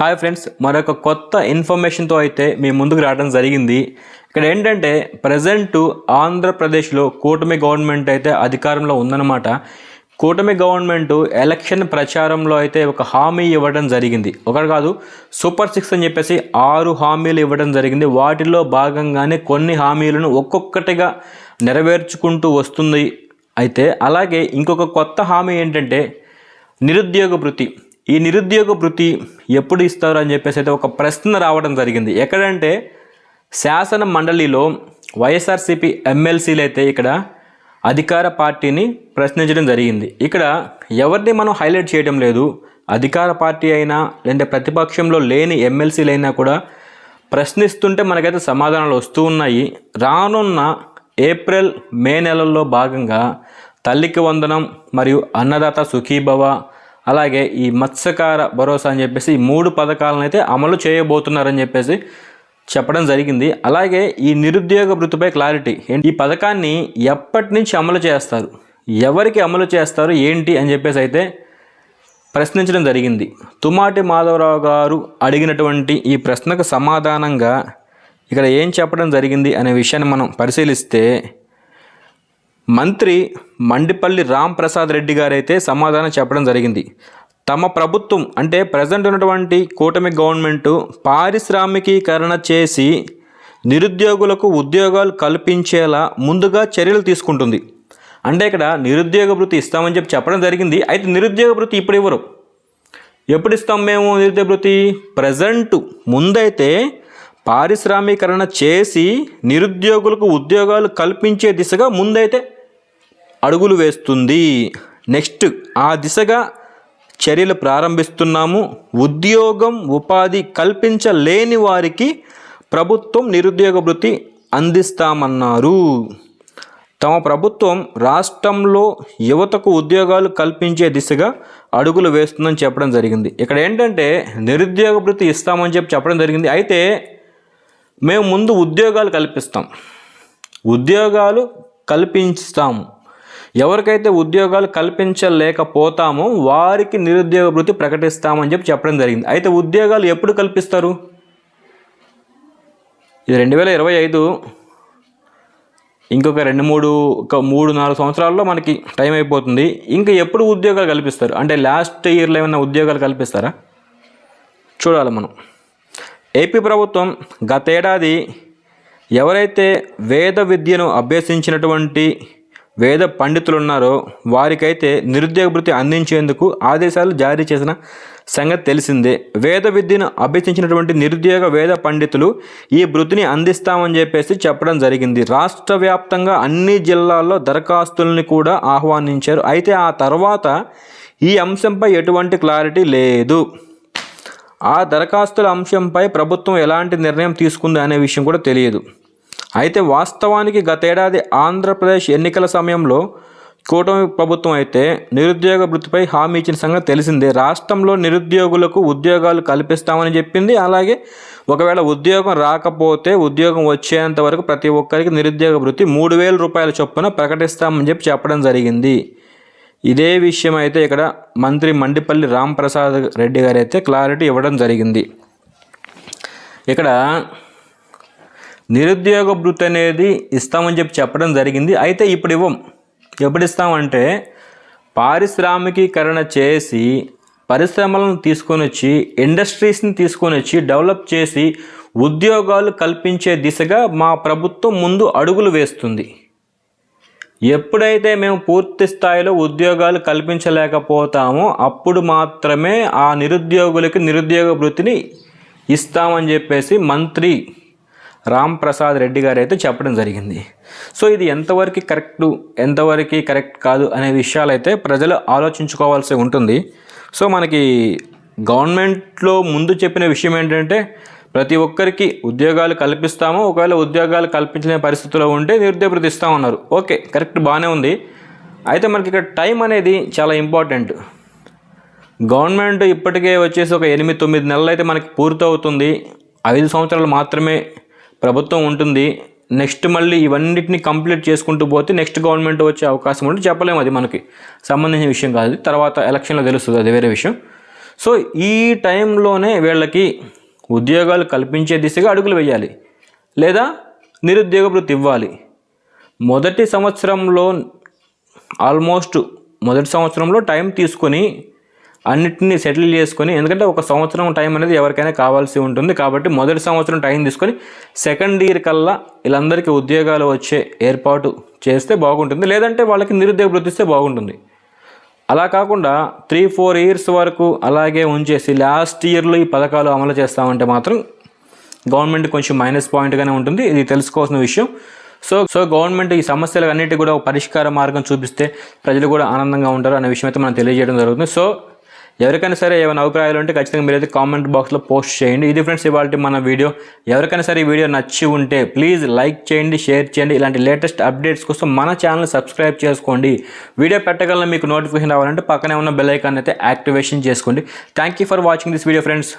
Hi friends మరొక కొత్త ఇన్ఫర్మేషన్తో అయితే మీ ముందుకు రావడం జరిగింది. ఇక్కడ ఏంటంటే ప్రజెంట్ ఆంధ్రప్రదేశ్లో కూటమి గవర్నమెంట్ అయితే అధికారంలో ఉందన్నమాట. కూటమి గవర్నమెంట్ ఎలక్షన్ ప్రచారంలో అయితే ఒక హామీ ఇవ్వడం జరిగింది. ఒకటి కాదు సూపర్ సిక్స్ అని చెప్పేసి ఆరు హామీలు ఇవ్వడం జరిగింది. వాటిలో భాగంగానే కొన్ని హామీలను ఒక్కొక్కటిగా నెరవేర్చుకుంటూ వస్తుంది అయితే. అలాగే ఇంకొక కొత్త హామీ ఏంటంటే నిరుద్యోగ వృత్తి. ఈ నిరుద్యోగ వృత్తి ఎప్పుడు ఇస్తారు అని చెప్పేసి అయితే ఒక ప్రశ్న రావడం జరిగింది. ఎక్కడంటే శాసన మండలిలో వైఎస్ఆర్సీపీ ఎమ్మెల్సీలు అయితే ఇక్కడ అధికార పార్టీని ప్రశ్నించడం జరిగింది. ఇక్కడ ఎవరిని మనం హైలైట్ చేయడం లేదు? అధికార పార్టీ అయినా లేదంటే ప్రతిపక్షంలో లేని ఎమ్మెల్సీలు అయినా కూడా ప్రశ్నిస్తుంటే మనకైతే సమాధానాలు వస్తూ ఉన్నాయి. రానున్న ఏప్రిల్ మే నెలల్లో భాగంగా తల్లికి వందనం మరియు అన్నదాత సుఖీభవ అలాగే ఈ మత్స్యకార భరోసా అని చెప్పేసి ఈ మూడు పథకాలను అయితే అమలు చేయబోతున్నారని చెప్పేసి చెప్పడం జరిగింది. అలాగే ఈ నిరుద్యోగ వృత్తిపై క్లారిటీ. ఏంటి? ఈ పథకాన్ని ఎప్పటి నుంచి అమలు చేస్తారు? ఎవరికి అమలు చేస్తారు? ఏంటి? అని చెప్పేసి అయితే ప్రశ్నించడం జరిగింది. తుమాటి మాధవరావు గారు అడిగినటువంటి ఈ ప్రశ్నకు సమాధానంగా ఇక్కడ ఏం చెప్పడం జరిగింది అనే విషయాన్ని మనం పరిశీలిస్తే మంత్రి మండిపల్లి రామ్ ప్రసాద్ రెడ్డి గారైతే సమాధానం చెప్పడం జరిగింది. తమ ప్రభుత్వం అంటే ప్రజెంట్ ఉన్నటువంటి కూటమి గవర్నమెంట్ పారిశ్రామికీకరణ చేసి నిరుద్యోగులకు ఉద్యోగాలు కల్పించేలా ముందుగా చర్యలు తీసుకుంటుంది. అంటే ఇక్కడ నిరుద్యోగ వృత్తి ఇస్తామని చెప్పి చెప్పడం జరిగింది. అయితే నిరుద్యోగ వృత్తి ఇప్పుడు ఇవ్వరు ఎప్పుడు ఇస్తాం మేము నిరుద్యోగ వృత్తి ప్రజెంట్ ముందైతే పారిశ్రామీకరణ చేసి నిరుద్యోగులకు ఉద్యోగాలు కల్పించే దిశగా ముందైతే అడుగులు వేస్తుంది. నెక్స్ట్ ఆ దిశగా చర్యలు ప్రారంభిస్తున్నాము. ఉద్యోగం ఉపాధి కల్పించలేని వారికి ప్రభుత్వం నిరుద్యోగ వృత్తి అందిస్తామన్నారు. తమ ప్రభుత్వం రాష్ట్రంలో యువతకు ఉద్యోగాలు కల్పించే దిశగా అడుగులు వేస్తుందని చెప్పడం జరిగింది. ఇక్కడ ఏంటంటే నిరుద్యోగ వృత్తి ఇస్తామని చెప్పి చెప్పడం జరిగింది. అయితే మేము ముందు ఉద్యోగాలు కల్పిస్తాం. ఉద్యోగాలు కల్పిస్తాము ఎవరికైతే ఉద్యోగాలు కల్పించలేకపోతామో వారికి నిరుద్యోగ వృత్తి ప్రకటిస్తామని చెప్పి చెప్పడం జరిగింది. అయితే ఉద్యోగాలు ఎప్పుడు కల్పిస్తారు? ఇది రెండు వేల ఇరవై ఐదు. ఇంకొక రెండు మూడు ఒక మూడు నాలుగు సంవత్సరాల్లో మనకి టైం అయిపోతుంది. ఇంకా ఎప్పుడు ఉద్యోగాలు కల్పిస్తారు? అంటే లాస్ట్ ఇయర్లో ఏమైనా ఉద్యోగాలు కల్పిస్తారా? చూడాలి మనం. ఏపీ ప్రభుత్వం గతేడాది ఎవరైతే వేద విద్యను అభ్యసించినటువంటి వేద పండితులున్నారో వారికైతే నిరుద్యోగ అందించేందుకు ఆదేశాలు జారీ చేసిన సంగతి తెలిసిందే. వేద విద్యను అభ్యసించినటువంటి నిరుద్యోగ వేద పండితులు ఈ వృత్తిని అందిస్తామని చెప్పేసి చెప్పడం జరిగింది. రాష్ట్ర వ్యాప్తంగా అన్ని జిల్లాల్లో దరఖాస్తుల్ని కూడా ఆహ్వానించారు. అయితే ఆ తర్వాత ఈ అంశంపై ఎటువంటి క్లారిటీ లేదు. ఆ దరఖాస్తుల అంశంపై ప్రభుత్వం ఎలాంటి నిర్ణయం తీసుకుంది అనే విషయం కూడా తెలియదు. అయితే వాస్తవానికి గతేడాది ఆంధ్రప్రదేశ్ ఎన్నికల సమయంలో కూటమి ప్రభుత్వం అయితే నిరుద్యోగ వృత్తిపై హామీ ఇచ్చిన సంగతి తెలిసిందే. రాష్ట్రంలో నిరుద్యోగులకు ఉద్యోగాలు కల్పిస్తామని చెప్పింది. అలాగే ఒకవేళ ఉద్యోగం రాకపోతే ఉద్యోగం వచ్చేంత వరకు ప్రతి ఒక్కరికి నిరుద్యోగ వృత్తి మూడు వేల రూపాయల చొప్పున ప్రకటిస్తామని చెప్పి చెప్పడం జరిగింది. ఇదే విషయం అయితే ఇక్కడ మంత్రి మండిపల్లి రామ్ ప్రసాద్ రెడ్డి గారు అయితే క్లారిటీ ఇవ్వడం జరిగింది. ఇక్కడ నిరుద్యోగ భృతి అనేది ఇస్తామని చెప్పి చెప్పడం జరిగింది. అయితే ఇప్పుడు ఇవ్వం. ఎప్పుడు ఇస్తామంటే పారిశ్రామికీకరణ చేసి పరిశ్రమలను తీసుకొని వచ్చి ఇండస్ట్రీస్ని తీసుకొని వచ్చి డెవలప్ చేసి ఉద్యోగాలు కల్పించే దిశగా మా ప్రభుత్వం ముందు అడుగులు వేస్తుంది. ఎప్పుడైతే మేము పూర్తి స్థాయిలో ఉద్యోగాలు కల్పించలేకపోతామో అప్పుడు మాత్రమే ఆ నిరుద్యోగులకి నిరుద్యోగ వృత్తిని ఇస్తామని చెప్పేసి మంత్రి రామ్ ప్రసాద్ రెడ్డి గారు అయితే చెప్పడం జరిగింది. సో ఇది ఎంతవరకు కరెక్ట్ ఎంతవరకు కరెక్ట్ కాదు అనే విషయాలు అయితే ప్రజలు ఆలోచించుకోవాల్సి ఉంటుంది. సో మనకి గవర్నమెంట్లో ముందు చెప్పిన విషయం ఏంటంటే ప్రతి ఒక్కరికి ఉద్యోగాలు కల్పిస్తాము ఒకవేళ ఉద్యోగాలు కల్పించలేని పరిస్థితిలో ఉంటే నిరుద్యోగులు ఇస్తామన్నారు ఓకే కరెక్ట్ బాగానే ఉంది. అయితే మనకి ఇక్కడ టైం అనేది చాలా ఇంపార్టెంట్. గవర్నమెంట్ ఇప్పటికే వచ్చేసి ఒక ఎనిమిది తొమ్మిది నెలలు అయితే మనకి పూర్తవుతుంది. ఐదు సంవత్సరాలు మాత్రమే ప్రభుత్వం ఉంటుంది. నెక్స్ట్ మళ్ళీ ఇవన్నిటిని కంప్లీట్ చేసుకుంటూ పోతే నెక్స్ట్ గవర్నమెంట్ వచ్చే అవకాశం ఉంటే చెప్పలేము అది మనకి. సంబంధించిన విషయం కాదు. తర్వాత ఎలక్షన్లో తెలుస్తుంది అది వేరే విషయం. సో ఈ టైంలోనే వీళ్ళకి ఉద్యోగాలు కల్పించే దిశగా అడుగులు వేయాలి. లేదా నిరుద్యోగ వృత్తి ఇవ్వాలి. మొదటి సంవత్సరంలో ఆల్మోస్ట్ మొదటి సంవత్సరంలో టైం తీసుకొని అన్నిటిని సెటిల్ చేసుకొని ఎందుకంటే ఒక సంవత్సరం టైం అనేది ఎవరికైనా కావాల్సి ఉంటుంది. కాబట్టి మొదటి సంవత్సరం టైం తీసుకొని సెకండ్ ఇయర్ కల్లా వీళ్ళందరికీ ఉద్యోగాలు వచ్చే ఏర్పాటు చేస్తే బాగుంటుంది. లేదంటే వాళ్ళకి నిరుద్యోగ వృత్తి బాగుంటుంది. అలా కాకుండా త్రీ ఫోర్ ఇయర్స్ వరకు అలాగే ఉంచేసి లాస్ట్ ఇయర్లో ఈ పథకాలు అమలు చేస్తామంటే మాత్రం గవర్నమెంట్ కొంచెం మైనస్ పాయింట్గానే ఉంటుంది. ఇది తెలుసుకోవాల్సిన విషయం. సో సో గవర్నమెంట్ ఈ సమస్యలు అన్నిటి కూడా ఒక పరిష్కార మార్గం చూపిస్తే ప్రజలు కూడా ఆనందంగా ఉంటారు అనే విషయం అయితే మనం తెలియజేయడం జరుగుతుంది. సో ఎవరికైనా సరే ఏమైనా అభిప్రాయాలు ఉంటే ఖచ్చితంగా మీరైతే కామెంట్ బాక్స్లో పోస్ట్ చేయండి. ఇది ఫ్రెండ్స్ ఇవాళ మన వీడియో ఎవరికైనా సరే ఈ వీడియో నచ్చి ఉంటే ప్లీజ్ లైక్ చేయండి షేర్ చేయండి. ఇలాంటి లేటెస్ట్ అప్డేట్స్ కోసం మన ఛానల్ సబ్స్క్రైబ్ చేసుకోండి. వీడియో పెట్టగలన మీకు నోటిఫికేషన్ రావాలంటే పక్కనే ఉన్న బెల్ ఐకాన్ అయితే యాక్టివేషన్ చేసుకోండి. Thank you for watching this video friends